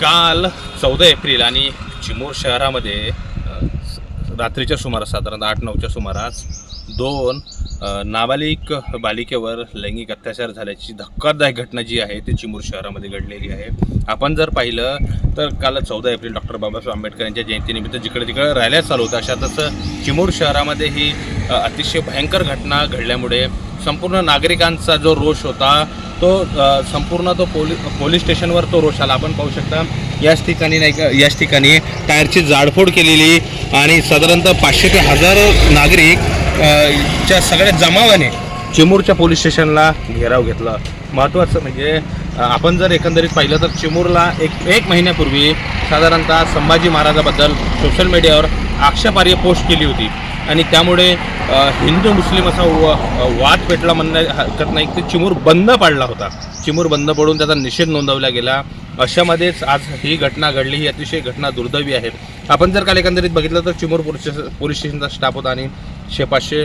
काल चौदा एप्रिल आणि चिमूर शहरामध्ये रात्रीच्या सुमारास साधारणतः आठ नऊच्या सुमारास दोन नाबालिक बालिकेवर लैंगिक अत्याचार झाल्याची धक्कादायक घटना जी आहे ती चिमूर शहरामध्ये घडलेली आहे. आपण जर पाहिलं तर काल चौदा एप्रिल डॉक्टर बाबासाहेब आंबेडकर यांच्या जयंतीनिमित्त जिकडे तिकडे रॅल्या चालू होत्या अशातच चिमूर शहरामध्ये ही अतिशय भयंकर घटना घडल्यामुळे संपूर्ण नागरिकांचा जो रोष होता तो संपूर्ण तो पोली पोलीस स्टेशनवर तो रोष आला. आपण पाहू शकता याच ठिकाणी नाही का याच ठिकाणी टायरची जाडफोड केलेली आणि साधारणतः पाचशे ते हजार नागरिक च्या सगळ्या जमावाने चिमूरच्या पोलीस स्टेशनला घेराव घेतला. महत्त्वाचं म्हणजे आपण जर एकंदरीत पाहिलं तर चिमूरला एक एक महिन्यापूर्वी साधारणतः संभाजी महाराजाबद्दल सोशल मीडियावर आक्षेपार्ह पोस्ट केली होती. आणि त्यामुळे हिंदू मुस्लिम असा वाद पेटला म्हणण्या हरकत नाही. की चिमूर बंद पाडला होता. चिमूर बंद पडून त्याचा निषेध नोंदवला गेला. अशामध्येच आज ही घटना घडली. ही अतिशय घटना दुर्दैवी आहे. आपण जर काल एकंदरीत बघितलं तर चिमूर पोलीस पोलीस स्टेशनचा स्टाफ होता आणि शे पाचशे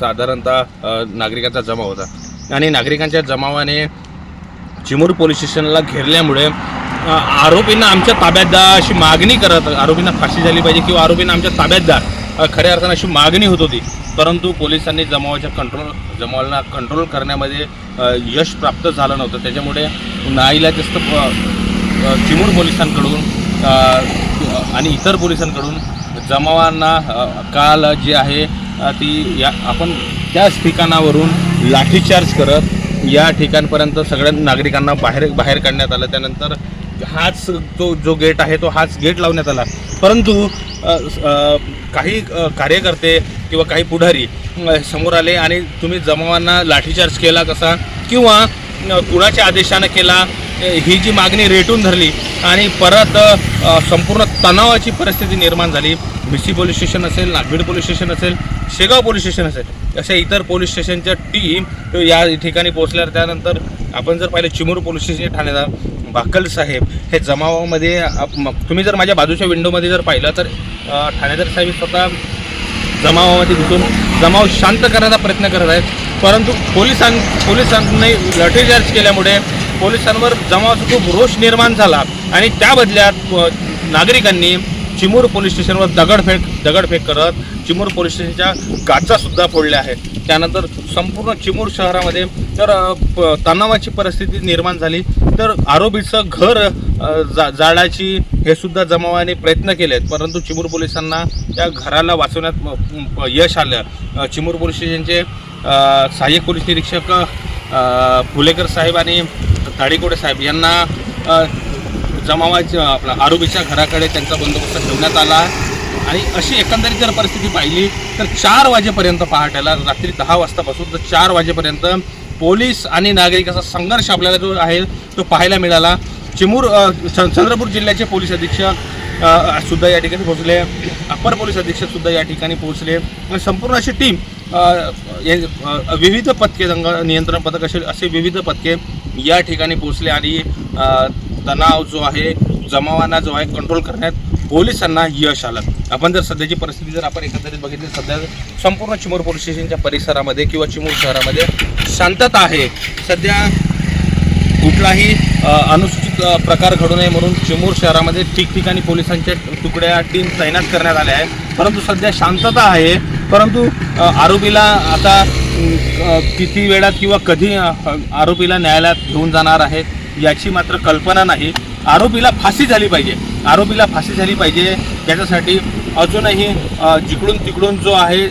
साधारणतः नागरिकांचा जमाव होता. आणि नागरिकांच्या जमावाने चिमूर पोलीस स्टेशनला घेरल्यामुळे आरोपींना आमच्या ताब्यात द्या अशी मागणी करत आरोपींना फाशी झाली पाहिजे किंवा आरोपींना आमच्या ताब्यात द्या खऱ्या अर्थानं अशी मागणी होत होती. परंतु पोलिसांनी जमावाच्या कंट्रोल जमावाला कंट्रोल करण्यामध्ये यश प्राप्त झालं नव्हतं. त्याच्यामुळे नाईला जास्त चिमूर पोलिसांकडून आणि इतर पोलिसांकडून जमावांना काल जी आहे ती या आपण त्याच ठिकाणावरून लाठीचार्ज करत या ठिकाणपर्यंत सगळ्या नागरिकांना बाहेर बाहेर काढण्यात आलं. त्यानंतर हाच तो जो गेट आहे तो हाच गेट लावण्यात आला. परंतु काही कार्यकर्ते किंवा काही पुढारी समोर आले आणि तुम्ही जमावांना लाठीचार्ज केला कसा? किंवा कुणाच्या आदेशानं केला? ही जी मागणी रेटून धरली आणि परत संपूर्ण तणावाची परिस्थिती निर्माण झाली. मिसी पोलीस स्टेशन असेल नागभीड पोलीस स्टेशन असेल शेगाव पोलीस स्टेशन असेल अशा इतर पोलीस स्टेशनच्या टीम या ठिकाणी पोहोचल्यावर त्यानंतर आपण जर पाहिलं चिमूर पोलीस स्टेशन ठाणेदार भाकल साहेब हे जमावामध्ये तुम्ही जर माझ्या बाजूच्या विंडोमध्ये जर पाहिलं तर ठाणेदार साहेब स्वतः जमावामध्ये घुसून जमाव शांत करण्याचा प्रयत्न करत आहेत. परंतु पोलिसां पोलिसांनी लाठीचार्ज केल्यामुळे पोलिसांवर जमावाचा खूप रोष निर्माण झाला आणि त्या बदल्यात नागरिकांनी चिमूर पोलीस स्टेशनवर दगडफेक दगडफेक करत चिमूर पोलीस स्टेशनच्या गाचासुद्धा फोडल्या आहेत. त्यानंतर संपूर्ण चिमूर शहरामध्ये तर प- तणावाची परिस्थिती निर्माण झाली. तर आरोपीचं घर जा जाळायची हे सुद्धा जमावाने प्रयत्न केले आहेत परंतु चिमूर पोलिसांना त्या घराला वाचवण्यात यश आलं. चिमूर पोलीस स्टेशनचे सहाय्यक पोलीस निरीक्षक फुलेकर साहेब आणि ताडीकोडे साहेब यांना जमावाच्या आपला आरोपीच्या घराकडे त्यांचा बंदोबस्त ठेवण्यात आला आणि अशी एकंदरीत जर परिस्थिती पाहिली तर चार वाजेपर्यंत पहाटेला रात्री दहा वाजतापासून तर चार वाजेपर्यंत पोलीस आणि नागरिकाचा संघर्ष आपल्याला जो आहे तो पाहायला मिळाला. चिमूर च- चंद्रपूर जिल्ह्याचे पोलीस अधीक्षक सुद्धा या ठिकाणी पोहोचले. अप्पर पोलीस अधीक्षक सुद्धा या ठिकाणी पोहोचले. आणि संपूर्ण अशी टीम विविध पथके नियंत्रण पथक असे असे विविध पथके या ठिकाणी पोहोचले आणि तणाव जो आहे जमावांना जो आहे कंट्रोल करण्यात पोलिसांना यश आलं. आपण जर सध्याची परिस्थिती जर आपण एकंदरीत बघितली सध्या संपूर्ण चिमूर पोलीस स्टेशनच्या परिसरामध्ये किंवा चिमूर शहरामध्ये शांतता आहे. सध्या कुठलाही अनुसूचित प्रकार घडू नये म्हणून चिमूर शहरामध्ये ठिकठिकाणी पोलिसांच्या तुकड्या टीम तैनात करण्यात आल्या आहेत. परंतु सध्या शांतता आहे. परंतु आरोपीला आता किती वेळात किंवा कधी आरोपीला न्यायालयात घेऊन जाणार आहेत याची मात्र कल्पना नाही. आरोपीला फाशी झाली पाहिजे. आरोपीला फाशी झाली पाहिजे. त्याच्यासाठी अजूनही जिकडून तिकडून जो आहे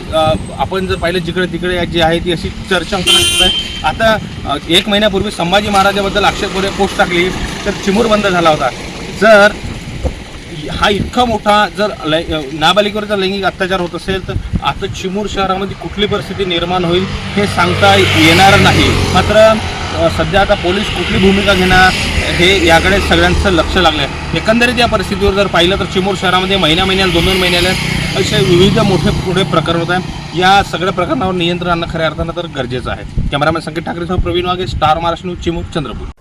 आपण जर पाहिलं जिकडे तिकडे जी आहे ती अशी चर्चा आहे आता एक महिन्यापूर्वी संभाजी महाराजाबद्दल आक्षेपोरे पोस्ट टाकली तर चिमूर बंद झाला होता. जर हा इतका मोठा जर लै नाबालिकेवरचा लैंगिक अत्याचार होत असेल तर आता चिमूर शहरामध्ये कुठली परिस्थिती निर्माण होईल हे सांगता येणार नाही. मात्र सध्या आता पोलीस कुठली भूमिका घेणार हे याकडे सगळ्यांचं लक्ष लागलं आहे एकंदरीत या परिस्थितीवर जर पाहिलं तर चिमूर शहरामध्ये महिन्या महिन्याला दोन दोन महिन्याला असे विविध मोठे पुढे प्रकरण होत आहे या सगळ्या प्रकरणावर नियंत्रण आणणं खऱ्या अर्थानं तर गरजेचं आहे. कॅमेरामॅन संकेत ठाकरेसह प्रवीण वागे स्टार महाराष्ट्र न्यूज चिमूर चंद्रपूर.